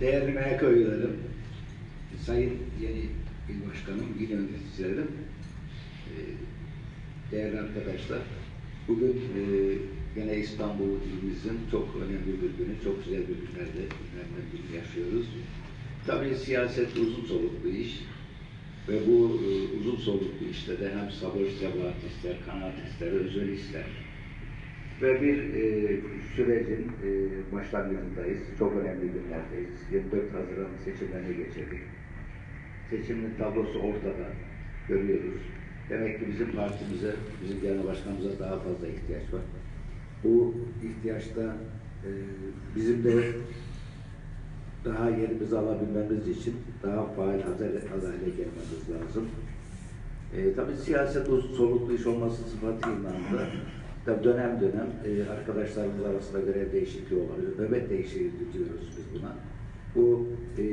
Değerli MHK üyelerim, Sayın Yeni İl Başkanım, il yöneticilerim, e, değerli arkadaşlar, bugün e, gene İstanbul ilimizin çok önemli bir günü, çok güzel bir günlerde, günlerden birini yaşıyoruz. Tabii siyaset uzun soluklu iş ve bu e, uzun soluklu işte de hem sabır, sebat ister, kanaat ister, özel ister. Ve bir e, sürecin e, başlangıcındayız. Çok önemli günlerdeyiz. 24 Haziran seçimlerine geçirdik. Seçimin tablosu ortada. Görüyoruz. Demek ki bizim partimize, bizim genel başkanımıza daha fazla ihtiyaç var. Bu ihtiyaçta e, bizim de daha yerimizi alabilmemiz için daha faal hazır hale gelmemiz lazım. E, tabii siyaset soluklu iş olması sıfatıyla da tabii dönem dönem e, arkadaşlarımız arasında görev değişikliği oluyor. Nöbet değişikliği diyoruz biz buna. Bu e,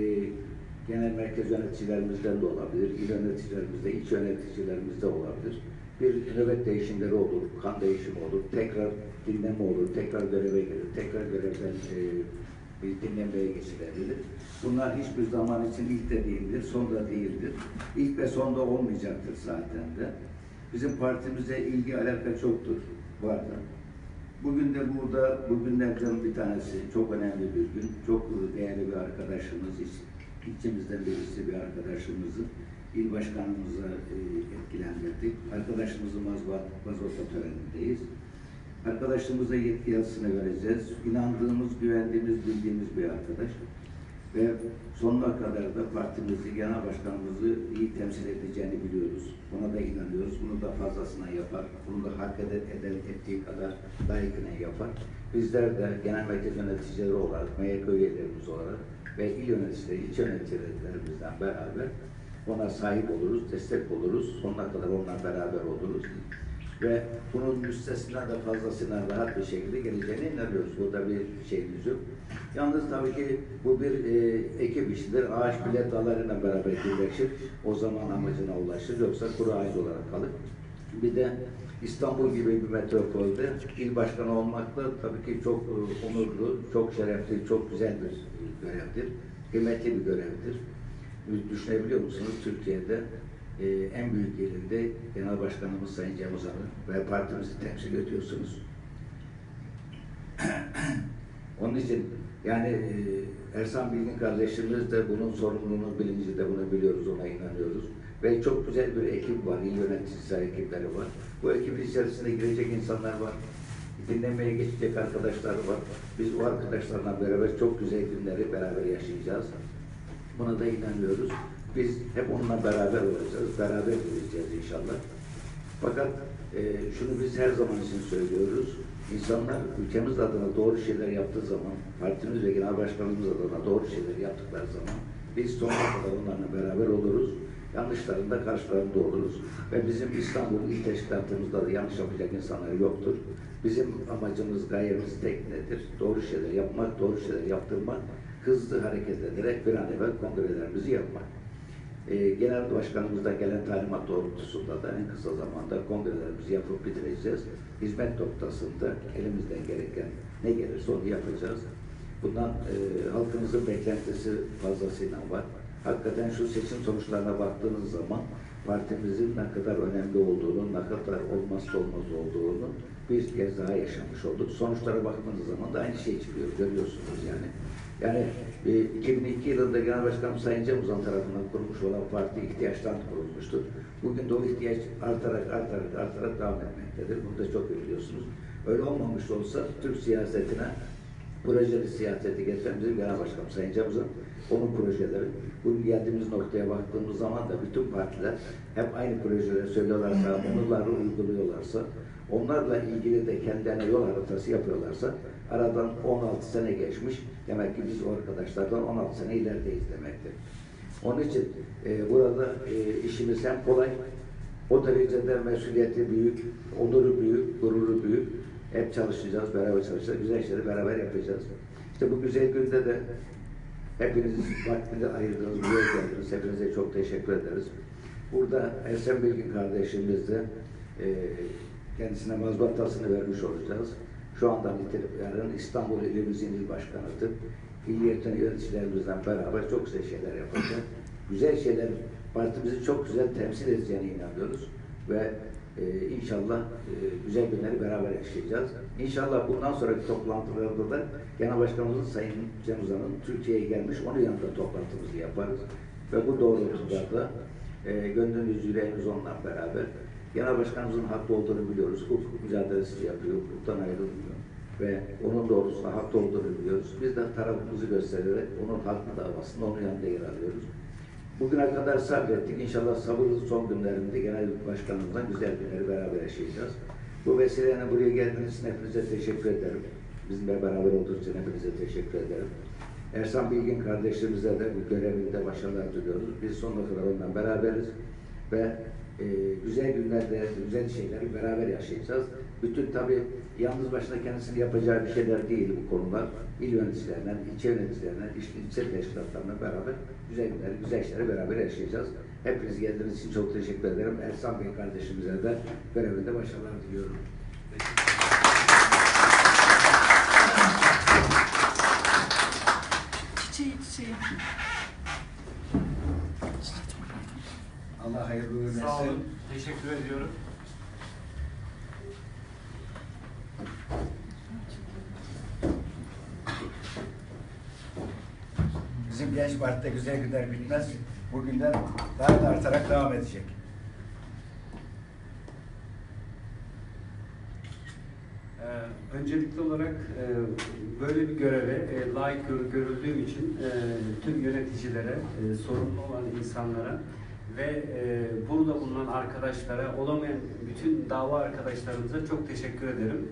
genel merkez yöneticilerimizden de olabilir, il yöneticilerimizde, iç yöneticilerimizde olabilir. Bir nöbet değişimleri olur, kan değişimi olur, tekrar dinleme olur, tekrar göreve gelir, tekrar görevden e, bir dinlemeye geçilebilir. Bunlar hiçbir zaman için ilk de değildir, son da değildir. İlk ve son da olmayacaktır zaten de. Bizim partimize ilgi alaka çoktur, vardır. Bugün de burada, bugünlerden bir tanesi çok önemli bir gün. Çok değerli bir arkadaşımız, iç- içimizden birisi bir arkadaşımızı il başkanımıza e, etkilendirdik. Arkadaşımızın mazota törenindeyiz. Arkadaşımıza yetki yazısını vereceğiz. İnandığımız, güvendiğimiz, bildiğimiz bir arkadaş. Ve sonuna kadar da partimizi, genel başkanımızı iyi temsil edeceğini biliyoruz. Buna da inanıyoruz. Bunu da fazlasına yapar. Bunu da hak eder, eder ettiği kadar layıkına yapar. Bizler de genel merkez yöneticileri olarak, MYK üyelerimiz olarak ve il yöneticileri, ilçe yöneticilerimizden beraber ona sahip oluruz, destek oluruz. Sonuna kadar onunla beraber oluruz. Ve bunun müstesna da fazlasına rahat bir şekilde geleceğine inanıyoruz. Burada bir şeyimiz yok. Yalnız tabii ki bu bir e, ekip işidir. Ağaç bile dallarıyla beraber birleşir. O zaman amacına ulaşır. Yoksa kuru ağaç olarak kalır. Bir de İstanbul gibi bir metropolde il başkanı olmakla tabii ki çok e, onurlu, çok şerefli, çok güzel bir görevdir. Kıymetli bir görevdir. Düşünebiliyor musunuz Türkiye'de e, en büyük yerinde Genel Başkanımız Sayın Cem Uzan'ı ve partimizi temsil ediyorsunuz. Onun için yani e, Ersan Bilgin kardeşimiz de bunun sorumluluğunun bilincinde bunu biliyoruz, ona inanıyoruz. Ve çok güzel bir ekip var, il yöneticisi ekipleri var. Bu ekibin içerisinde girecek insanlar var. Dinlemeye geçecek arkadaşlar var. Biz o arkadaşlarla beraber çok güzel günleri beraber yaşayacağız. Buna da inanıyoruz. Biz hep onunla beraber olacağız, beraber yürüyeceğiz inşallah. Fakat e, şunu biz her zaman için söylüyoruz. İnsanlar ülkemiz adına doğru şeyler yaptığı zaman, partimiz ve genel başkanımız adına doğru şeyler yaptıkları zaman biz sonuna kadar onlarla beraber oluruz. Yanlışlarında karşılarında oluruz. Ve bizim İstanbul İl Teşkilatımızda da yanlış yapacak insanlar yoktur. Bizim amacımız, gayemiz tek nedir? Doğru şeyler yapmak, doğru şeyler yaptırmak, hızlı hareket ederek bir an evvel kongrelerimizi yapmak. E, Genel Başkanımızdan gelen talimat doğrultusunda da en kısa zamanda kongrelerimizi yapıp bitireceğiz. Hizmet noktasında elimizden gereken ne gelirse onu yapacağız. Bundan e, halkımızın beklentisi fazlasıyla var. Hakikaten şu seçim sonuçlarına baktığınız zaman partimizin ne kadar önemli olduğunu, ne kadar olmazsa olmaz olduğunu bir kez daha yaşamış olduk. Sonuçlara baktığınız zaman da aynı şey çıkıyor, görüyorsunuz yani. Yani e, 2002 yılında Genel Başkanım Sayın Cem Uzan tarafından kurulmuş olan parti ihtiyaçtan kurulmuştur. Bugün de o ihtiyaç artarak artarak artarak devam etmektedir. Bunu da çok biliyorsunuz. Öyle olmamış olsa Türk siyasetine projeli siyaseti getiren bizim Genel Başkanım Sayın Cem Uzan, onun projeleri. Bugün geldiğimiz noktaya baktığımız zaman da bütün partiler hep aynı projeleri söylüyorlarsa, onları uyguluyorlarsa, onlarla ilgili de kendilerine yol haritası yapıyorlarsa, aradan 16 sene geçmiş, demek ki biz o arkadaşlardan 16 sene ilerideyiz demektir. Onun için e, burada e, işimiz hem kolay, o derecede mesuliyeti büyük, onuru büyük, gururu büyük. Hep çalışacağız, beraber çalışacağız, güzel işleri beraber yapacağız. İşte bu güzel günde de hepiniz vaktini ayırdınız, buraya geldiniz. Hepinize çok teşekkür ederiz. Burada Esen Bilgin kardeşimiz de e, kendisine mazbatasını vermiş olacağız. şu andan itibaren İstanbul ilimizin il başkanıdır. İl yönetim yöneticilerimizle beraber çok güzel şeyler yapacağız. Güzel şeyler, partimizi çok güzel temsil edeceğine inanıyoruz. Ve e, inşallah e, güzel günleri beraber yaşayacağız. İnşallah bundan sonraki toplantılarda da Genel Başkanımızın Sayın Cem Türkiye'ye gelmiş, onun yanında toplantımızı yaparız. Ve bu doğrultuda da e, gönlün yüzüyle henüz onunla beraber Genel Başkanımızın haklı olduğunu biliyoruz. Hukuk mücadelesi yapıyor, hukuktan ayrılmıyor. Ve onun doğrultusunda haklı olduğunu biliyoruz. Biz de tarafımızı göstererek onun haklı davasında onun yanında yer alıyoruz. Bugüne kadar sabrettik. İnşallah sabırlı son günlerinde Genel Başkanımızdan güzel günleri beraber yaşayacağız. Bu vesileyle buraya geldiğiniz için hepinize teşekkür ederim. Bizimle beraber olduğunuz için hepinize teşekkür ederim. Ersan Bilgin kardeşlerimize de bu görevinde başarılar diliyoruz. Biz sonuna kadar ondan beraberiz ve e, güzel günlerde, güzel şeyleri beraber yaşayacağız. Bütün tabii yalnız başına kendisini yapacağı bir şeyler değil bu konular. İl yöneticilerinden, ilçe yöneticilerinden, ilçe teşkilatlarına beraber güzel günleri, güzel işleri beraber yaşayacağız. Hepiniz geldiğiniz için çok teşekkür ederim. Ersan Bey kardeşimize de görevinde başarılar diliyorum. Çiçeği çiçeği. Allah hayırlı uğurlu Sağ olun. Teşekkür ediyorum. Bizim genç partide güzel günler bitmez. Bu günler daha da artarak devam edecek. Ee, öncelikli olarak e, böyle bir göreve e, layık gör- görüldüğüm için e, tüm yöneticilere, e, sorumlu olan insanlara ve e, burada bulunan arkadaşlara, olamayan bütün dava arkadaşlarımıza çok teşekkür ederim.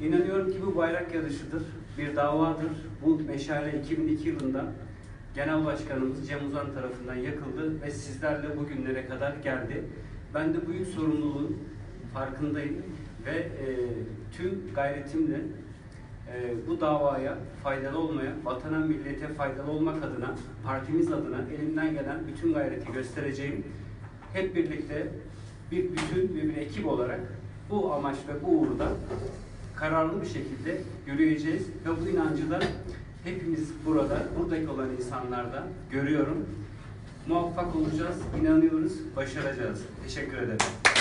İnanıyorum ki bu bayrak yarışıdır, bir davadır. Bu meşale 2002 yılında Genel Başkanımız Cem Uzan tarafından yakıldı ve sizlerle bugünlere kadar geldi. Ben de büyük sorumluluğun farkındayım ve e, tüm gayretimle e, bu davaya faydalı olmaya, vatana millete faydalı olmak adına, partimiz adına elimden gelen bütün gayreti göstereceğim. Hep birlikte bir bütün ve bir ekip olarak bu amaç ve bu uğurda kararlı bir şekilde yürüyeceğiz ve bu inancı da hepimiz burada, buradaki olan insanlarda görüyorum. Muvaffak olacağız, inanıyoruz, başaracağız. Teşekkür ederim.